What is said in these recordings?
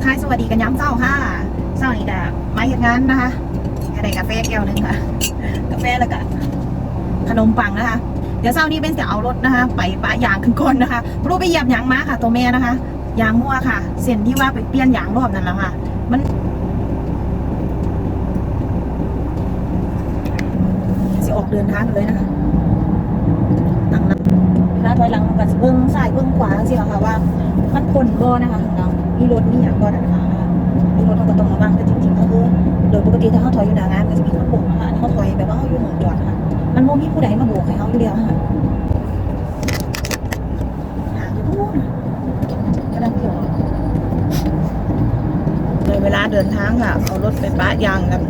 กทายสวัสดีกันย้ำเศร้าค่ะเศร้านี่ดามาเฮ็ดงานนะคะอะไรกาแฟแก้วนึงค่ะ กาแฟแล้วก็ขนมปังนะคะ เดี๋ยวเศร้านี้เป็นจะเอารถนะคะ ไปปะยางขึ้นคนนะคะรู้ไปเหยียบยางมาค่ะ ตัวแม่นะคะยางมั่วค่ะ เส้นที่ว่าไปเปลี่ยนยางรอบนั้นแล้วค่ะ มันจะออกเดินทางเลยนะคะตั้งหลักเวลาถอยหลังมันก็จะเบิ้งซ้ายเบิ้งขวาสิค่ะว่า มันพ้นบ่นะคะ มีรถมีอย่างก็ด้านข้านะมีรถเราก็ต้องระวังแต่จริงๆก็คือโดยปกติถ้าเขาถอยอยู่หน้างานก็จะมีคนโบกค่ะอันนี้เขาถอยแบบว่าเขาอยู่หมองจอดค่ะ มันโมมีผู้ใดมาโบกให้เขาอยู่เดียวนะคะห่าอยู่พูดกำลังเกี่ยวลยเวลาเดินทางค่ะเอารถไปปะยางกัน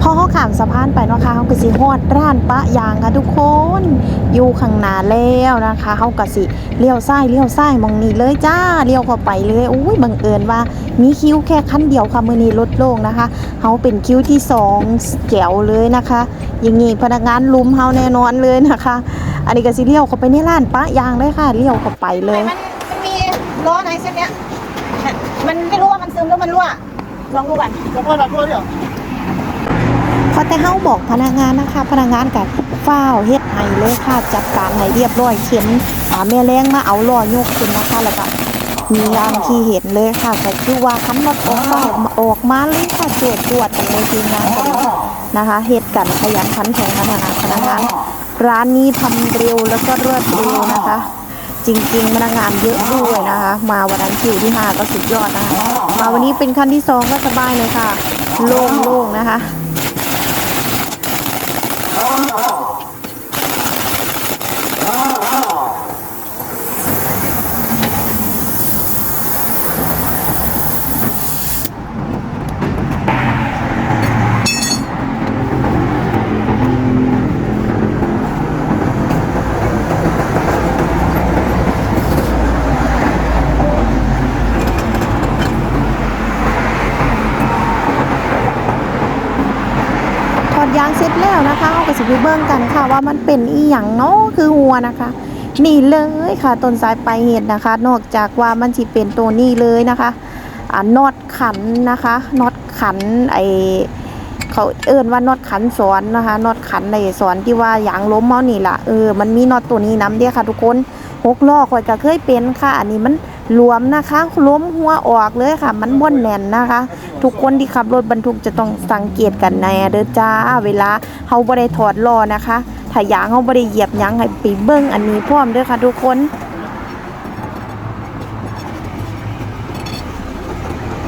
พอเขาข้ามสะพานไปเนาะคะเขาก็สิฮอดร้านปะยางค่ะทุกคนอยู่ข้างหน้าแล้วนะคะเขาก็สิเลี้ยวซ้ายเลี้ยวซ้ายมองนี่เลยจ้าเลี้ยวเข้าไปเลยอุ้ยบังเอิญว่ามีคิวแค่คันเดียวค่ะมือนี้รถโล่งนะคะเขาเป็นคิวที่สองแจ๋วเลยนะคะ อย่างงี้พนักงานลุมเฮาแน่นอนเลยนะคะ อันนี้ก็สิเลี้ยวเข้าไปในร้านปะยางเลยค่ะเลี้ยวเข้าไปเลยมันมันมีล้อไหนเส้นเนี้ยมันไม่รู้ว่ามันซึมหรือมันรั่วลองดูกันแล้วก็รับด้วเดี๋ยว พอแต่เฮาบอกพนักงานนะคะ พนักงานกับฝ้าวเฮ็ดให้เลยค่ะจัดการให้เรียบร้อยเข็นอ่าแม่แรงมาเอาล้อยกขึ้นนะคะแล้วก็มีอย่างที่เห็นเลยค่ะก็คือว่าคันรถออกมาออกมาเลยค่ะจวดจวดกันเลยทีมงานนะคะเฮ็ดกันขยันขันแข็งกันนะคะพนักงานร้านนี้ทำเร็วแล้วก็รวดเร็วนะคะ จริงๆพนักงานเยอะด้วยนะคะ มาวันนั้นคิวที่ห้าก็สุดยอดนะคะมาวันนี้เป็นคันที่สองก็สบายเลยค่ะ โล่งๆนะคะ ดยางเสร็จแล้วนะคะเอากระสิบเบิ้งกันค่ะ ว่ามันเป็นอีหยังเนาะคือหัวนะคะนี่เลยค่ะต้นสายปลายเหตุนะคะ นอกจากว่ามันสิเป็นตัวนี้เลยนะคะอ่าน็อตขันนะคะน็อตขันไอเขาเอิ้นว่าน็อตขันสอนนะคะน็อตขันในสอนที่ว่ายางล้มเมานี่ล่ะเออมันมีน็อตตัวนี้น้ำเดียค่ะ ทุกคนหกล้อข่อยก็เคยเป็นค่ะ อันนี้มัน รวมนะคะล้มหัวออกเลยค่ะ มันบ้วนแน่นนะคะ ทุกคนที่ขับรถบรรทุกจะต้องสังเกตกันแน่เด้อจ้า เวลาเฮาบ่ได้ถอดล้อนะคะถ้ายางเฮาบ่ได้เหยียบยังให้ไปเบิ่งอันนี้พร้อมเด้อค่ะ ทุกคน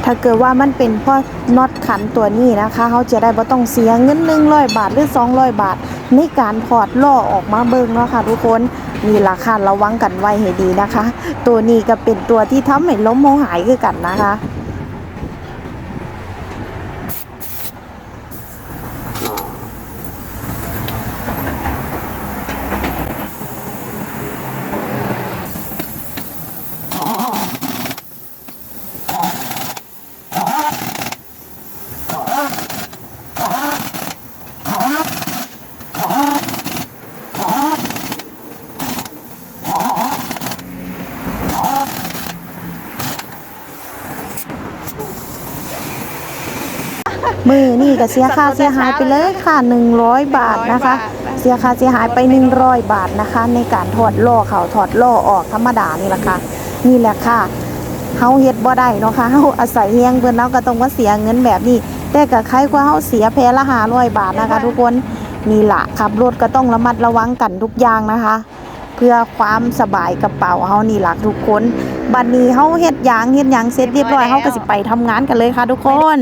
ถ้าเกิดว่ามันเป็นเพราะน็อตขันตัวนี้นะคะเขาจะได้บ่ต้องเสียเงิน100บาทหรือ200บาท ในการถอดล่อออกมาเบิ่งเนาะค่ะ ทุกคนนี่ราคาระวังกันไว้ให้ดีนะคะ ตัวนี้ก็เป็นตัวที่ทำให้ล้มโมหายคือกันนะคะ มือนี่ก็เสียค่าเสียหายไปเลยค่ะ 100 บาทนะคะ เสียค่าเสียหายไป 100 บาทนะคะ ในการถอดล้อเขาถอดล้อออกธรรมดานี่แหละค่ะ นี่แหละค่ะเฮาเฮ็ดบ่ได้เนาะค่ะเฮาอาศัยเฮียงเพิ่นแล้วก็ต้องมาเสียเงินแบบนี้ แต่ก็ใครกว่าเฮาเสียแพละ500บาทนะคะ ทุกคนนี่ล่ะขับรถก็ต้องระมัดระวังกันทุกอย่างนะคะ เพื่อความสบายกระเป๋าเฮานี่ล่ะทุกคนบัดนี้เฮาเฮ็ดหยางเฮ็ดหยังเสร็จเรียบร้อยเฮาก็สิไปทำงานกันเลยค่ะ ทุกคน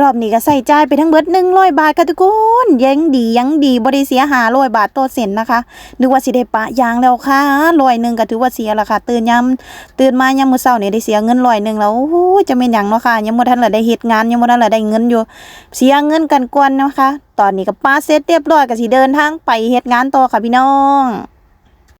รอบนี้ก็ใส่จ่ายไปทั้งเบิด100บาทค่ะทุกคนยังดียังดีบ่ได้เสีย500บาทต่อเส้นนะคะนึกว่าสิได้ปะยางแล้วค่ะร้อยหนึ่งก็ถือว่าเสียล้วค่ะ ตื่นยามตื่นมายามมื้อเช้าเนี่ยได้เสียเงินร้อยหนึ่งแล้วจะเป็นหยังเนาะค่ะยังบ่ทันละได้เฮ็ดงานยังบ่ทันละได้เงินอยู่ เสียเงินกันก่อนนะคะ ตอนนี้ก็ปาเสร็จเรียบร้อยก็สิเดินทางไปเฮ็ดงานต่อค่ะพี่น้อง